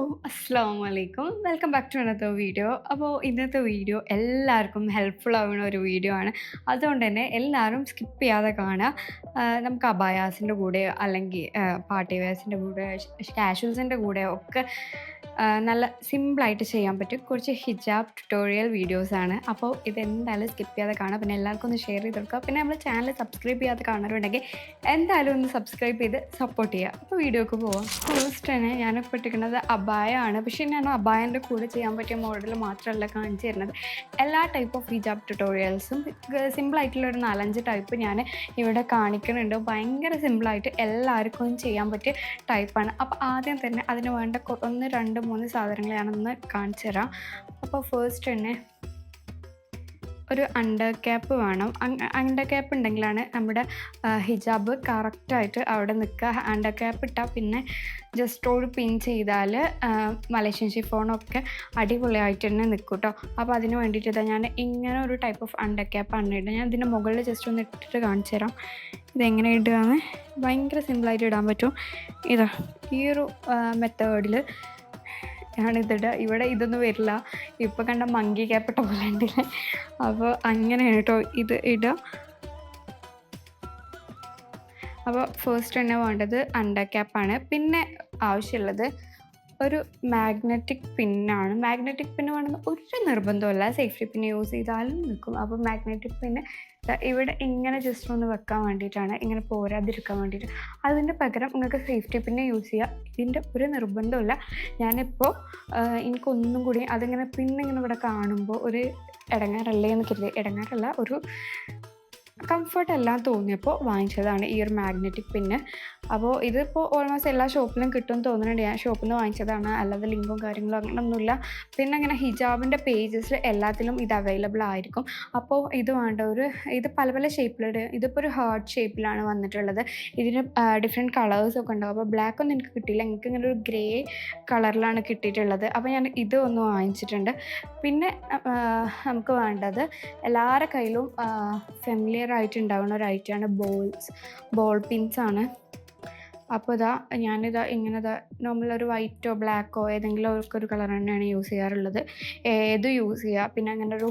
അസ്സാം വലൈക്കും welcome back to അനത്തെ വീഡിയോ അപ്പോൾ ഇന്നത്തെ വീഡിയോ എല്ലാവർക്കും ഹെൽപ്ഫുൾ ആവുന്ന ഒരു വീഡിയോ ആണ്. അതുകൊണ്ട് തന്നെ എല്ലാവരും സ്കിപ്പ് ചെയ്യാതെ കാണുക. നമുക്ക് അബായാസിന്റെ കൂടെ അല്ലെങ്കിൽ പാർട്ടി വെയർസിന്റെ കൂടെ കാഷ്വൽസിന്റെ കൂടെ ഒക്കെ നല്ല സിമ്പിളായിട്ട് ചെയ്യാൻ പറ്റും. കുറച്ച് ഹിജാബ് ട്യൂട്ടോറിയൽ വീഡിയോസാണ്. അപ്പോൾ ഇതെന്തായാലും സ്കിപ്പ് ചെയ്യാതെ കാണാം പിന്നെ എല്ലാവർക്കും ഒന്ന് ഷെയർ ചെയ്ത് കൊടുക്കുക. പിന്നെ നമ്മൾ ചാനൽ സബ്സ്ക്രൈബ് ചെയ്യാതെ കാണാറുണ്ടെങ്കിൽ എന്തായാലും ഒന്ന് സബ്സ്ക്രൈബ് ചെയ്ത് സപ്പോർട്ട് ചെയ്യുക. അപ്പോൾ വീഡിയോക്ക് പോവാം. ഫസ്റ്റ് തന്നെ ഞാനിപ്പോൾ ഇട്ടിരിക്കുന്നത് അബായാണ്. പക്ഷേ ഞാൻ അബായന്റെ കൂടെ ചെയ്യാൻ പറ്റിയ മോഡൽ മാത്രമല്ല കാണിച്ചു തരുന്നത്. എല്ലാ ടൈപ്പ് ഓഫ് ഹിജാബ് ട്യൂട്ടോറിയൽസും സിമ്പിളായിട്ടുള്ള ഒരു നാലഞ്ച് ടൈപ്പ് ഞാൻ ഇവിടെ കാണിക്കുന്നുണ്ട്. ഭയങ്കര സിമ്പിളായിട്ട് എല്ലാവർക്കും ചെയ്യാൻ പറ്റിയ ടൈപ്പാണ് അപ്പോൾ ആദ്യം തന്നെ അതിന് വേണ്ട ഒന്ന് രണ്ട് മൂന്ന് സാധനങ്ങൾ ഞാനൊന്ന് കാണിച്ചു തരാം. അപ്പോൾ ഫസ്റ്റ് തന്നെ ഒരു അണ്ടർ ക്യാപ്പ് വേണം. അണ്ടർ ക്യാപ്പ് ഉണ്ടെങ്കിലാണ് നമ്മുടെ ഹിജാബ് കറക്റ്റായിട്ട് അവിടെ നിൽക്കുക. അണ്ടർ ക്യാപ്പ് ഇട്ടാൽ പിന്നെ ജസ്റ്റ് ഒരു പിൻ ചെയ്താൽ മലേഷ്യൻ ഷിഫോണൊക്കെ അടിപൊളിയായിട്ട് തന്നെ നിൽക്കും കേട്ടോ അപ്പോൾ അതിന് വേണ്ടിയിട്ട് ഞാൻ ഇങ്ങനെ ഒരു ടൈപ്പ് ഓഫ് അണ്ടർ ക്യാപ്പാണ് ഇടുക ഞാൻ ഇതിന്റെ മുകളിൽ ജസ്റ്റ് ഒന്ന് ഇട്ടിട്ട് കാണിച്ചു തരാം. ഇതെങ്ങനെ ഇടുകയെന്ന്? ഭയങ്കര സിമ്പിളായിട്ട് ഇടാൻ പറ്റും. ഇതാ ഈ ഒരു മെത്തേഡിൽ ഞാനിതിടുക ഇവിടെ ഇതൊന്നും വരില്ല. ഇപ്പോൾ കണ്ട മങ്കി ക്യാപ്പിട്ട പോലെ ഉണ്ടല്ലേ? അപ്പോൾ അങ്ങനെയാണ് കേട്ടോ ഇത് ഇടുക അപ്പോൾ ഫസ്റ്റ് തന്നെ വേണ്ടത് അണ്ടർ ക്യാപ്പാണ് പിന്നെ ആവശ്യമുള്ളത് ഒരു മാഗ്നറ്റിക് പിന്നാണ് മാഗ്നറ്റിക് പിന്ന് വേണമെന്ന് ഒരു നിർബന്ധമല്ല സേഫ്റ്റി പിന്ന് യൂസ് ചെയ്താലും നിൽക്കും. അപ്പോൾ മാഗ്നറ്റിക് പിന്ന് ഇവിടെ ഇങ്ങനെ ജസ്റ്റ് ഒന്ന് വെക്കാൻ വേണ്ടിയിട്ടാണ് ഇങ്ങനെ പോരാതിരിക്കാൻ വേണ്ടിയിട്ട്. അതിന്റെ പകരം നിങ്ങൾക്ക് സേഫ്റ്റി പിന്നെ യൂസ് ചെയ്യുക ഇതിന്റെ ഒരു നിർബന്ധമില്ല ഞാനിപ്പോൾ എനിക്കൊന്നും കൂടി അതിങ്ങനെ പിന്നിങ്ങനെ ഇവിടെ കാണുമ്പോൾ ഒരു ഇടങ്ങാറല്ലേ എന്ന് കരുതി. ഇടങ്ങാറല്ല ഒരു കംഫർട്ട് എല്ലാം തോന്നിയപ്പോൾ വാങ്ങിച്ചതാണ് ഈ ഒരു മാഗ്നറ്റിക് പിന്ന് അപ്പോൾ ഇതിപ്പോൾ ഓൾമോസ്റ്റ് എല്ലാ ഷോപ്പിലും കിട്ടും തോന്നുന്നുണ്ട്. ഞാൻ ഷോപ്പിൽ നിന്ന് വാങ്ങിച്ചതാണ്. അല്ലാതെ ലിങ്കും കാര്യങ്ങളും അങ്ങനെയൊന്നുമില്ല പിന്നെ അങ്ങനെ ഹിജാബിന്റെ പേജസിൽ എല്ലാത്തിലും ഇത് അവൈലബിൾ ആയിരിക്കും. അപ്പോൾ ഇത് വേണ്ട ഒരു ഇത് പല പല ഷേപ്പിലുണ്ട് ഇതിപ്പോൾ ഒരു ഹാർട്ട് ഷേപ്പിലാണ് വന്നിട്ടുള്ളത്. ഇതിന് ഡിഫറെന്റ് കളേഴ്സൊക്കെ ഉണ്ടാവും. അപ്പോൾ ബ്ലാക്ക് ഒന്നും എനിക്ക് കിട്ടിയില്ല. എനിക്ക് ഇങ്ങനെ ഒരു ഗ്രേ കളറിലാണ് കിട്ടിയിട്ടുള്ളത്. അപ്പോൾ ഞാൻ ഇത് ഒന്ന് വാങ്ങിച്ചിട്ടുണ്ട്. പിന്നെ നമുക്ക് വേണ്ടത് എല്ലാവരുടെ കയ്യിലും ഫെമിലിയർ ആയിട്ട് ഉണ്ടാകുന്ന ഒരു ഐറ്റമാണ് ബോൾസ് ബോൾ പിൻസ് ആണ്. അപ്പോൾ ഇതാ ഞാനിതാ ഇങ്ങനെ ഇതാ നോർമൽ ഒരു വൈറ്റോ ബ്ലാക്കോ ഏതെങ്കിലും ഒക്കെ ഒരു കളർ തന്നെയാണ് യൂസ് ചെയ്യാറുള്ളത്. ഏത് യൂസ് ചെയ്യുക പിന്നെ അങ്ങനെ ഒരു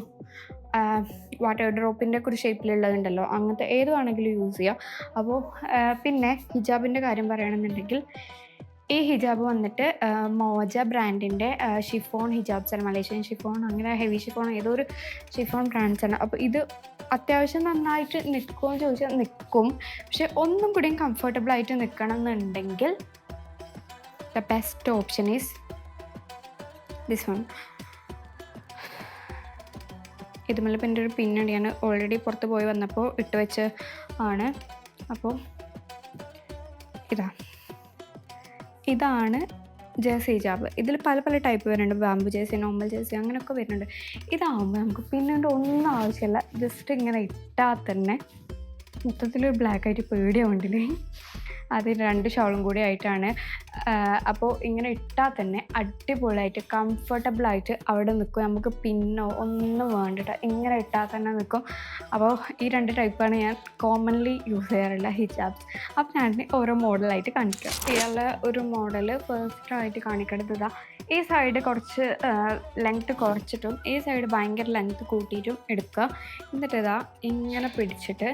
വാട്ടർ ഡ്രോപ്പിന്റെ ഒക്കെ ഒരു ഷേപ്പിലുള്ളതുണ്ടല്ലോ അങ്ങനത്തെ ഏത് വേണമെങ്കിലും യൂസ് ചെയ്യാം. അപ്പോൾ പിന്നെ ഹിജാബിന്റെ കാര്യം പറയുകയാണെന്നുണ്ടെങ്കിൽ ഈ ഹിജാബ് വന്നിട്ട് മോജ ബ്രാൻഡിന്റെ ഷിഫോൺ ഹിജാബ്സ് ആണ് മലേഷ്യൻ ഷിഫോൺ അങ്ങനെ ഹെവി ഷിഫോൺ ഏതോ ഒരു ഷിഫോൺ ബ്രാൻഡ്സ് ആണ്. അപ്പോൾ ഇത് അത്യാവശ്യം നന്നായിട്ട് നിൽക്കുമോ എന്ന് ചോദിച്ചാൽ നിൽക്കും. പക്ഷെ ഒന്നും കൂടിയും കംഫർട്ടബിൾ ആയിട്ട് നിൽക്കണം എന്നുണ്ടെങ്കിൽ the best option is this one ഇതുമല്ല ഇപ്പം എന്റെ ഒരു പിന്നുണ്ട് ഞാൻ ഓൾറെഡി പുറത്ത് പോയി വന്നപ്പോൾ ഇട്ട് വെച്ച് ആണ് അപ്പോൾ ഇതാ. ഇതാണ് ജേഴ്സി ജാബ് ഇതിൽ പല പല ടൈപ്പ് വരുന്നുണ്ട്. ബാമ്പു ജേഴ്സി നോർമൽ ജേഴ്സി അങ്ങനെയൊക്കെ വരുന്നുണ്ട്. ഇതാവുമ്പോൾ നമുക്ക് പിന്നെ ഒന്നും ആവശ്യമില്ല. ജസ്റ്റ് ഇങ്ങനെ ഇട്ടാൽ തന്നെ മൊത്തത്തിലൊരു ബ്ലാക്ക് ആയിട്ട് പേടിയാവുണ്ടല്ലേ അത് രണ്ട് ഷോളും കൂടി ആയിട്ടാണ് അപ്പോൾ ഇങ്ങനെ ഇട്ടാൽ തന്നെ അടിപൊളിയായിട്ട് കംഫർട്ടബിളായിട്ട് അവിടെ നിൽക്കും നമുക്ക് പിന്നോ ഒന്നും വേണ്ടിട്ട് ഇങ്ങനെ ഇട്ടാൽ തന്നെ നിൽക്കും അപ്പോൾ ഈ രണ്ട് ടൈപ്പാണ് ഞാൻ കോമൺലി യൂസ് ചെയ്യാറുള്ള ഹിജാബ്സ് അപ്പോൾ ഞാൻ ഓരോ മോഡലായിട്ട് കാണിക്കാം. ഇയാളുടെ ഒരു മോഡൽ ഫസ്റ്റ് ആയിട്ട് കാണിക്കേണ്ടത് ഈ സൈഡ് കുറച്ച് ലെങ്ത്ത് കുറച്ചിട്ടും ഈ സൈഡ് ഭയങ്കര ലെങ്ത്ത് കൂട്ടിയിട്ടും എടുക്കുക. എന്നിട്ട് ഇതാ ഇങ്ങനെ പിടിച്ചിട്ട്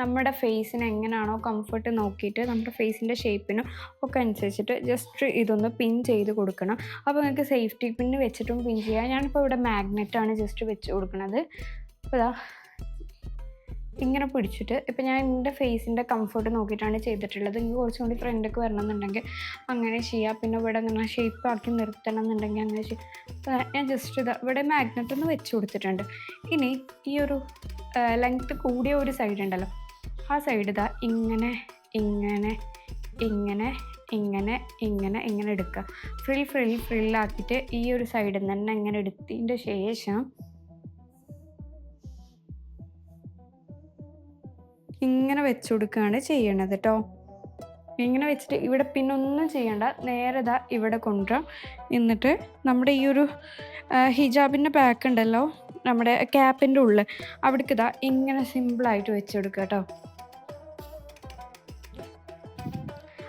നമ്മുടെ ഫേസിന് എങ്ങനെയാണോ കംഫർട്ട് നോക്കിയിട്ട് നമ്മുടെ ഫേസിന്റെ ഷേപ്പിനും ഒക്കെ അനുസരിച്ചിട്ട് ജസ്റ്റ് ഇതൊന്ന് പിൻ ചെയ്ത് കൊടുക്കണം. അപ്പോൾ നിങ്ങൾക്ക് സേഫ്റ്റി പിന്ന് വെച്ചിട്ടും പിൻ ചെയ്യാം. ഞാനിപ്പോൾ ഇവിടെ മാഗ്നറ്റാണ് ജസ്റ്റ് വെച്ച് കൊടുക്കുന്നത് അപ്പോൾ ഇങ്ങനെ പിടിച്ചിട്ട് ഇപ്പം ഞാൻ എന്റെ ഫേസിന്റെ കംഫർട്ട് നോക്കിയിട്ടാണ് ചെയ്തിട്ടുള്ളത്. എനിക്ക് കുറച്ചും കൂടി ഫ്രണ്ടൊക്കെ വരണം എന്നുണ്ടെങ്കിൽ അങ്ങനെ ചെയ്യാം. പിന്നെ ഇവിടെ ഇങ്ങനെ ഷേപ്പ് ആക്കി നിർത്തണം എന്നുണ്ടെങ്കിൽ അങ്ങനെ ചെയ്യാം. ഞാൻ ജസ്റ്റ് ഇത് ഇവിടെ മാഗ്നറ്റ് ഒന്ന് വെച്ച് കൊടുത്തിട്ടുണ്ട്. ഇനി ഈ ഒരു ലെങ്ത്ത് കൂടിയ ഒരു സൈഡ് ഉണ്ടല്ലോ. ആ സൈഡ് ഇതാ ഇങ്ങനെ ഇങ്ങനെ ഇങ്ങനെ ഇങ്ങനെ ഇങ്ങനെ ഇങ്ങനെ എടുക്കുക. ഫ്രിൽ ഫ്രിൽ ഫ്രില്ലാക്കിയിട്ട് ഈ ഒരു സൈഡിൽ നിന്ന് തന്നെ ഇങ്ങനെ എടുത്തതിന്റെ ശേഷം ഇങ്ങനെ വെച്ചു കൊടുക്കുകയാണ് ചെയ്യണത് കേട്ടോ ഇങ്ങനെ വെച്ചിട്ട് ഇവിടെ പിന്നെ ഒന്നും ചെയ്യണ്ട. നേരെ ഇതാ ഇവിടെ കൊണ്ടുവരാം. എന്നിട്ട് നമ്മുടെ ഈ ഒരു ഹിജാബിന്റെ ബാക്ക് ഉണ്ടല്ലോ. നമ്മുടെ ക്യാപ്പിന്റെ ഉള്ളിൽ. അവിടേക്ക് ഇതാ ഇങ്ങനെ സിമ്പിളായിട്ട് വെച്ച് കൊടുക്കുക കേട്ടോ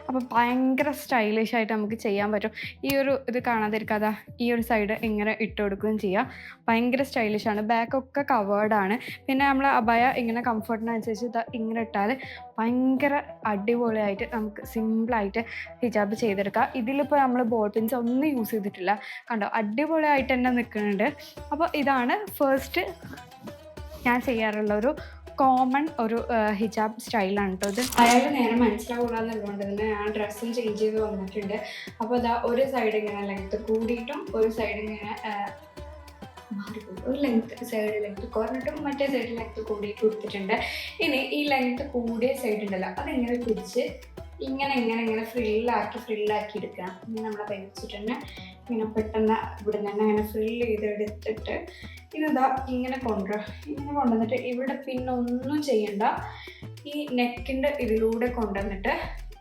അപ്പോൾ ഭയങ്കര സ്റ്റൈലിഷ് ആയിട്ട് നമുക്ക് ചെയ്യാൻ പറ്റും. ഈ ഒരു ഇത് കാണാതിരിക്കാതെ ഈ ഒരു സൈഡ് ഇങ്ങനെ ഇട്ട് കൊടുക്കുകയും ചെയ്യാം. ഭയങ്കര സ്റ്റൈലിഷ് ആണ്. ബാക്കൊക്കെ ആണ്. പിന്നെ നമ്മൾ അബായ ഇങ്ങനെ കംഫർട്ടിനനുസരിച്ച് ഇങ്ങനെ ഇട്ടാൽ ഭയങ്കര അടിപൊളിയായിട്ട് നമുക്ക് സിമ്പിളായിട്ട് ഹിജാബ് ചെയ്തെടുക്കാം. ഇതിലിപ്പോൾ നമ്മൾ ബോൾ പിൻസ് ഒന്നും യൂസ് ചെയ്തിട്ടില്ല. കണ്ടോ? അടിപൊളിയായിട്ട് തന്നെ നിൽക്കുന്നുണ്ട്. അപ്പോൾ ഇതാണ് ഫസ്റ്റ് ഞാൻ ചെയ്യാറുള്ള ഒരു കോമൺ ഒരു ഹിജാബ് സ്റ്റൈലാണ് കേട്ടോ ഇത്. അയാൾ നേരെ മനസ്സിലാകൂടാന്നുള്ളതുകൊണ്ട് തന്നെ ആ ഡ്രസ്സും ചേഞ്ച് ചെയ്ത് വന്നിട്ടുണ്ട്. അപ്പോൾ അതാ ഒരു സൈഡ് ഇങ്ങനെ ലെങ്ത് കൂടിയിട്ടും ഒരു സൈഡ് ഇങ്ങനെ ഒരു ലെങ്ത് സൈഡ് ലെങ്ത് കുറഞ്ഞിട്ടും മറ്റേ സൈഡ് ലെങ്ത് കൂടിയിട്ട് കൊടുത്തിട്ടുണ്ട്. ഇനി ഈ ലെങ്ത് കൂടിയ സൈഡ് ഉണ്ടല്ലോ അതിങ്ങനെ പിടിച്ച് ഇങ്ങനെ ഇങ്ങനെ ഇങ്ങനെ ഫ്രില്ലാക്കി ഫ്രില്ലാക്കി എടുക്കാം ഇനി നമ്മളെ കൈ തന്നെ ഇങ്ങനെ പെട്ടെന്ന് ഇവിടെ തന്നെ അങ്ങനെ ഫ്രില്ല് ചെയ്തെടുത്തിട്ട് ഇതാ ഇങ്ങനെ കൊണ്ടുവരാം ഇങ്ങനെ കൊണ്ടുവന്നിട്ട് ഇവിടെ പിന്നെ ഒന്നും ചെയ്യണ്ട. ഈ നെക്കിന്റെ ഇതിലൂടെ കൊണ്ടുവന്നിട്ട്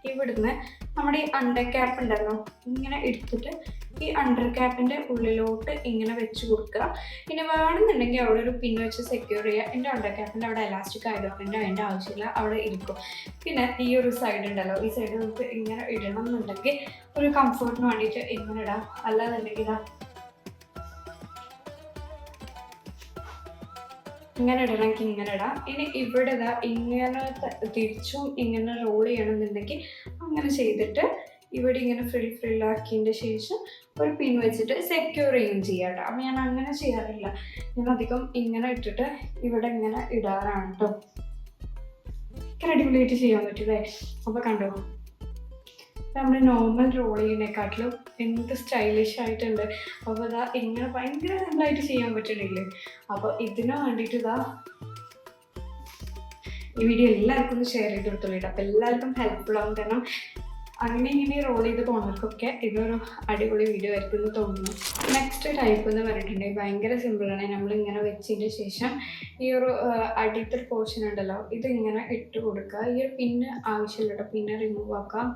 ഇവിടുന്ന് നമ്മുടെ ഈ അണ്ടർ ക്യാപ്പ് ഉണ്ടല്ലോ ഇങ്ങനെ എടുത്തിട്ട് ഈ അണ്ടർ ക്യാപ്പിന്റെ ഉള്ളിലോട്ട് ഇങ്ങനെ വെച്ച് കൊടുക്കുക പിന്നെ വേണമെന്നുണ്ടെങ്കിൽ അവിടെ ഒരു പിൻ വെച്ച് സെക്യൂർ ചെയ്യുക എന്റെ അണ്ടർ ക്യാപ്പിന്റെ അവിടെ എലാസ്റ്റിക് ആയതുകൊണ്ട് അതിന്റെ ആവശ്യമില്ല അവിടെ ഇരിക്കും. പിന്നെ ഈ ഒരു സൈഡ് ഉണ്ടല്ലോ ഈ സൈഡ് നമുക്ക് ഇങ്ങനെ ഇടണം എന്നുണ്ടെങ്കിൽ ഒരു കംഫർട്ടിന് വേണ്ടിയിട്ട് ഇങ്ങനെ ഇടാം. അല്ലാന്നുണ്ടെങ്കിൽ ഇതാ ഇങ്ങനെ ഇടണമെങ്കിൽ ഇങ്ങനെ ഇടാം ഇനി ഇവിടെ ഇതാ ഇങ്ങനെ തിരിച്ചും ഇങ്ങനെ റോൾ ചെയ്യണമെന്നുണ്ടെങ്കിൽ അങ്ങനെ ചെയ്തിട്ട് ഇവിടെ ഇങ്ങനെ ഫ്രിൽ ഫ്രില്ലാക്കിയതിന്റെ ശേഷം ഒരു പിൻ വെച്ചിട്ട് സെക്യൂർ ചെയ്യുകയും ചെയ്യാം കേട്ടോ അപ്പം ഞാൻ അങ്ങനെ ചെയ്യാറില്ല. ഞാൻ അധികം ഇങ്ങനെ ഇട്ടിട്ട് ഇവിടെ ഇങ്ങനെ ഇടാറാണ് കേട്ടോ ഭയങ്കര അടിപൊളിയായിട്ട് ചെയ്യാൻ പറ്റില്ലേ അപ്പോൾ കണ്ടോ? നമ്മുടെ നോർമൽ റോൾ ചെയ്യുന്നതിനെക്കാട്ടിലും എന്ത് സ്റ്റൈലിഷ് ആയിട്ടുണ്ട്. അപ്പോൾ ഇതാ ഇങ്ങനെ ഭയങ്കര നന്നായിട്ട് ചെയ്യാൻ പറ്റണില്ലേ അപ്പോൾ ഇതിനു വേണ്ടിയിട്ട് ഇതാ ഈ വീഡിയോ എല്ലാവർക്കും ഒന്ന് ഷെയർ ചെയ്ത് കൊടുത്തോളൂ അപ്പോൾ എല്ലാവർക്കും ഹെൽപ്ഫുൾ ആവും. കാരണം അങ്ങനെ ഇങ്ങനെ റോൾ ചെയ്ത് പോകുന്നവർക്കൊക്കെ ഇതൊരു അടിപൊളി വീഡിയോ ആയിരിക്കും എന്ന് തോന്നുന്നു. നെക്സ്റ്റ് ടൈപ്പ് എന്ന് പറഞ്ഞിട്ടുണ്ടെങ്കിൽ ഭയങ്കര സിമ്പിളാണ് നമ്മൾ ഇങ്ങനെ വെച്ചതിന് ശേഷം ഈ ഒരു അടിയത്തെ പോർഷൻ ഉണ്ടല്ലോ ഇത് ഇങ്ങനെ ഇട്ട് കൊടുക്കുക. ഈ ഒരു പിന്നെ ആവശ്യമില്ല കേട്ടോ പിന്നെ റിമൂവ് ആക്കാം.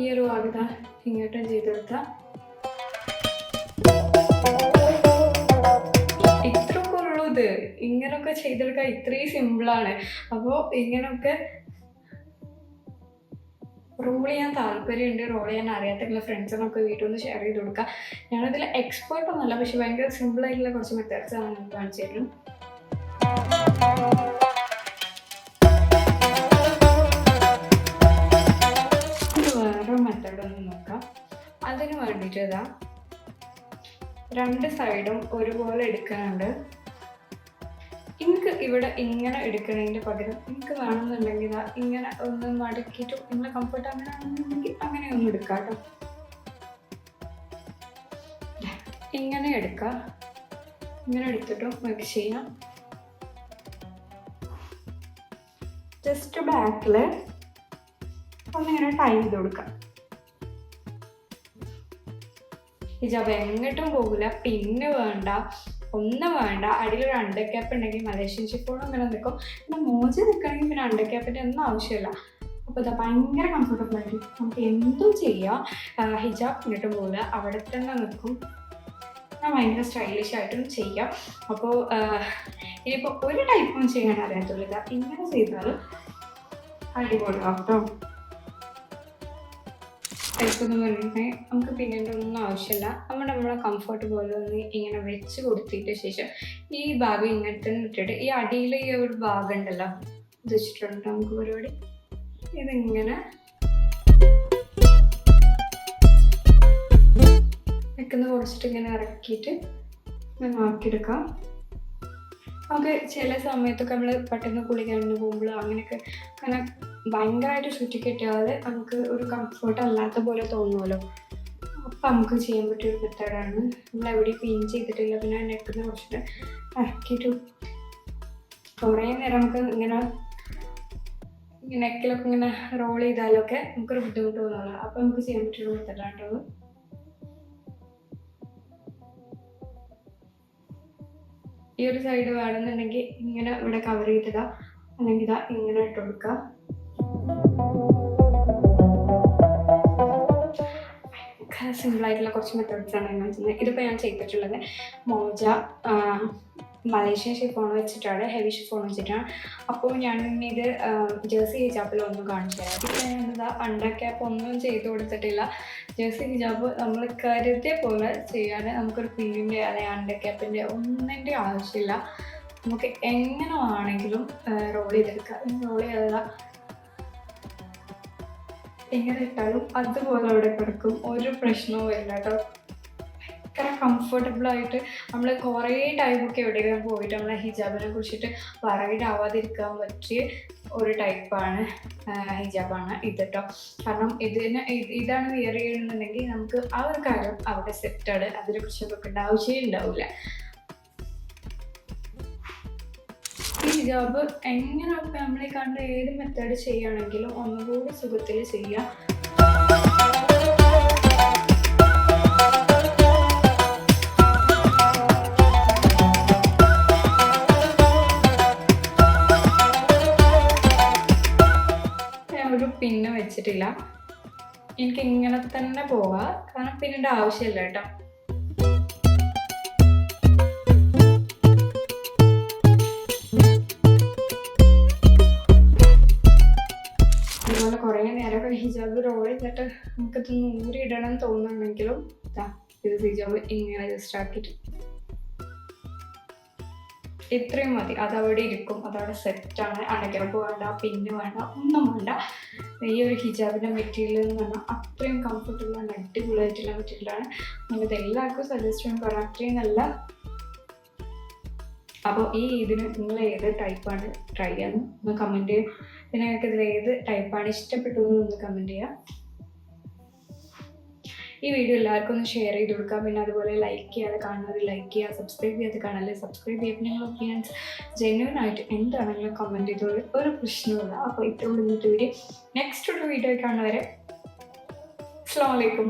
ഈ ഒരു വാഗത ഇങ്ങോട്ടും ചെയ്തെടുത്താൽ ഇത്രയൊക്കെ ഉള്ളൂ ഇത് ഇങ്ങനൊക്കെ ചെയ്തെടുക്കാൻ ഇത്രയും സിമ്പിളാണ്. അപ്പോൾ ഇങ്ങനൊക്കെ റോൾ ചെയ്യാൻ താല്പര്യമുണ്ട് റോൾ ചെയ്യാൻ അറിയാത്ത ഫ്രണ്ട്സിനൊക്കെ വീട്ടിൽ നിന്ന് ഷെയർ ചെയ്ത് കൊടുക്കുക ഞാനതിൽ എക്സ്പേർട്ട് ഒന്നുമല്ല പക്ഷെ ഭയങ്കര സിമ്പിളായിട്ടുള്ള കുറച്ച് മെത്തേഡ്സ് ആണ് കാണിച്ചു തരുന്നത്. ഇതാ രണ്ട് സൈഡും ഒരുപോലെ എടുക്കാനുണ്ട്. എനിക്ക് ഇവിടെ ഇങ്ങനെ എടുക്കണതിന്റെ പകരം എനിക്ക് വേണമെന്നുണ്ടെങ്കിൽ ഇങ്ങനെ ഒന്ന് മടക്കിയിട്ട് നിങ്ങളെ കംഫർട്ട് അങ്ങനെ ആണെന്നുണ്ടെങ്കിൽ അങ്ങനെ ഒന്ന് എടുക്കാം കേട്ടോ ഇങ്ങനെ എടുക്കാം. ഇങ്ങനെ എടുത്തിട്ടും മിക്സ് ചെയ്യാം. ജസ്റ്റ് ബാക്കിൽ ഒന്നിങ്ങനെ ടൈ ചെയ്ത് കൊടുക്കാം. ഹിജാബ് എങ്ങോട്ടും പോകില്ല പിന്നെ വേണ്ട ഒന്നും വേണ്ട. അടിയിൽ ഒരു അണ്ടർ ക്യാപ്പ് ഉണ്ടെങ്കിൽ മലേഷ്യൻ ഷിപ്പോളും അങ്ങനെ നിൽക്കും പിന്നെ മോജ നിൽക്കണമെങ്കിൽ പിന്നെ അണ്ടർ ക്യാപ്പിന്റെ ഒന്നും ആവശ്യമില്ല. അപ്പോൾ ഇതാ ഭയങ്കര കംഫർട്ടബിൾ ആയിരിക്കും. നമുക്ക് എന്തും ചെയ്യാം. ഹിജാബ് ഇങ്ങോട്ടും പോകില്ല അവിടെ തന്നെ നിൽക്കും. ഭയങ്കര സ്റ്റൈലിഷ് ആയിട്ടും ചെയ്യാം. അപ്പോൾ ഇനിയിപ്പോൾ ഒരു ടൈപ്പും ചെയ്യാൻ അറിയാത്തുള്ളൂ ഇതാ ഇങ്ങനെ ചെയ്താലും അടിപൊളിയാവും കേട്ടോ എന്ന് പറഞ്ഞിട്ടുണ്ടെങ്കിൽ നമുക്ക് പിന്നീട് ഒന്നും ആവശ്യമില്ല. നമ്മൾ നമ്മളെ കംഫർട്ട് പോലെ ഒന്ന് ഇങ്ങനെ വെച്ച് കൊടുത്തിട്ട് ശേഷം ഈ ഭാഗം ഇങ്ങനത്തെ ഇട്ടിട്ട് ഈ അടിയിൽ ഈ ഒരു ഭാഗം ഉണ്ടല്ലോ ഇത് വെച്ചിട്ടുണ്ട് നമുക്ക് പരിപാടി? ഇതിങ്ങനെ വെക്കുന്ന കുറച്ചിട്ട് ഇങ്ങനെ ഇറക്കിയിട്ട് ആക്കിയെടുക്കാം നമുക്ക് ചില സമയത്തൊക്കെ നമ്മൾ പെട്ടെന്ന് കുളിക്കാൻ പോകുമ്പോൾ അങ്ങനെയൊക്കെ അങ്ങനെ ഭയങ്കരമായിട്ട് ചുറ്റി കെട്ടിയാൽ നമുക്ക് ഒരു കംഫർട്ട് അല്ലാത്ത പോലെ തോന്നുമല്ലോ അപ്പം നമുക്ക് ചെയ്യാൻ പറ്റിയ ഒരു മെത്തേഡാണ്. നമ്മൾ എവിടെയും പിൻ ചെയ്തിട്ടില്ല. പിന്നെ നെക്കിന്ന് കുറച്ചിട്ട് ഇറക്കിയിട്ട് കുറേ നേരം നമുക്ക് ഇങ്ങനെ നെക്കിലൊക്കെ ഇങ്ങനെ റോൾ ചെയ്താലൊക്കെ നമുക്കൊരു ബുദ്ധിമുട്ട് തോന്നുള്ളൂ അപ്പം നമുക്ക് ചെയ്യാൻ പറ്റിയൊരു മെത്തേഡാണ് ഈ ഒരു സൈഡ് വേണമെന്നുണ്ടെങ്കിൽ ഇങ്ങനെ ഇവിടെ കവർ ചെയ്തിടുക അല്ലെങ്കിൽ ഇതാ ഇങ്ങനെ ഇട്ട് കൊടുക്കുക സിമ്പിൾ ആയിട്ടുള്ള കുറച്ച് മെത്തേഡ്സ് ആണ് ഞാൻ ചെയ്യുന്നത്. ഇതിപ്പോൾ ഞാൻ ചെയ്തിട്ടുള്ളത് മോജ മലേഷ്യൻ ഷിഫോൺ വെച്ചിട്ടാണ് ഹെവി ഷിഫോൺ വെച്ചിട്ടാണ്. അപ്പോൾ ഞാൻ ഇത് ജേഴ്സി ഹിജാബിൽ ഒന്നും കാണിച്ചു തരാം. പിന്നെ ഞാനിതാ അണ്ടർ ക്യാപ്പ് ഒന്നും ചെയ്ത് കൊടുത്തിട്ടില്ല. ജേഴ്സി ഹിജാബ് നമ്മൾ കരുതിയ പോലെ ചെയ്യാൻ നമുക്കൊരു പിന്നിന്റെ അല്ലെങ്കിൽ അണ്ടർ ക്യാപ്പിന്റെ ഒന്നിന്റെ ആവശ്യമില്ല. നമുക്ക് എങ്ങനെ ആണെങ്കിലും റോൾ ചെയ്തെടുക്കാം. റോൾ ചെയ്താൽ എങ്ങനെ ഇട്ടാലും അതുപോലെ അവിടെ കിടക്കും. ഒരു പ്രശ്നവും ഇല്ല കേട്ടോ. ഭയങ്കര കംഫർട്ടബിൾ ആയിട്ട് നമ്മൾ കുറേ ടൈമൊക്കെ എവിടെയെങ്കിലും പോയിട്ട് നമ്മളെ ഹിജാബിനെ കുറിച്ചിട്ട് പറയിടാവാതിരിക്കാൻ പറ്റിയ ഒരു ടൈപ്പാണ് ഹിജാബാണ് ഇത് കേട്ടോ കാരണം ഇതിന് ഇതാണ് വിയർ ചെയ്യുന്നുണ്ടെങ്കിൽ നമുക്ക് ആ ഒരു കാര്യം അവിടെ സെറ്റാണ് അതിനെക്കുറിച്ച് വെക്കേണ്ട ആവശ്യമേ ഉണ്ടാവില്ല ഹിജാബ് എങ്ങനെ ഫാമിലി കണ്ട് ഏത് മെത്തേഡ് ചെയ്യുകയാണെങ്കിലും ഒന്നുകൂടി സുഖത്തിൽ ചെയ്യാം പിന്നെ വെച്ചിട്ടില്ല. എനിക്ക് ഇങ്ങനെ തന്നെ പോവാം. കാരണം പിന്നെ ആവശ്യമില്ല കേട്ടോ. ചെയ്തിട്ട് നമുക്കിത് നൂരി ഇടണം തോന്നുന്നുണ്ടെങ്കിലും ഇതാ ഹിജാബ് ഇങ്ങനെ ജസ്റ്റ് ആക്കിയിട്ട് ഇത്രയും മതി. അതവിടെ ഇരിക്കും. അതവിടെ സെറ്റാണ് അണകിറപ്പ് വേണ്ട പിന്നെ വേണ്ട ഒന്നും വേണ്ട. ഈ ഒരു ഹിജാബിന്റെ മെറ്റീരിയൽ എന്ന് പറഞ്ഞാൽ അത്രയും കംഫർട്ടബിൾ ആണ്. അടിപൊളിയായിട്ടുള്ള മെറ്റീരിയലാണ് നമ്മളിത് എല്ലാവർക്കും സജസ്റ്റ് ചെയ്യാൻ പറയാം. അത്രയും നല്ല അപ്പോൾ ഈ ഇതിന് നിങ്ങൾ ഏത് ടൈപ്പാണ് ട്രൈ ചെയ്യാൻ ഒന്ന് കമന്റ് ചെയ്യും. പിന്നെ നിങ്ങൾക്ക് ഇതിൽ ഏത് ടൈപ്പാണ് ഇഷ്ടപ്പെട്ടതെന്ന് ഒന്ന് കമന്റ് ചെയ്യാം ഈ വീഡിയോ എല്ലാവർക്കും ഒന്ന് ഷെയർ ചെയ്ത് കൊടുക്കുക പിന്നെ അതുപോലെ ലൈക്ക് ചെയ്യാതെ കാണുന്നവർ ലൈക്ക് ചെയ്യുക സബ്സ്ക്രൈബ് ചെയ്യാതെ കാണാതെ സബ്സ്ക്രൈബ് ചെയ്യാൻ നിങ്ങൾ ഒപ്പീനിയൻസ് ജെന്യൂൻ ആയിട്ട് എന്താണെങ്കിലും കമന്റ് ചെയ്തോളൂ ഒരു പ്രശ്നമില്ല അപ്പോൾ ഇത്രയും ഇന്നത്തെ വീഡിയോ നെക്സ്റ്റ് ഒരു വീഡിയോ കാണുന്നവരെ അസ്സാം വലൈക്കും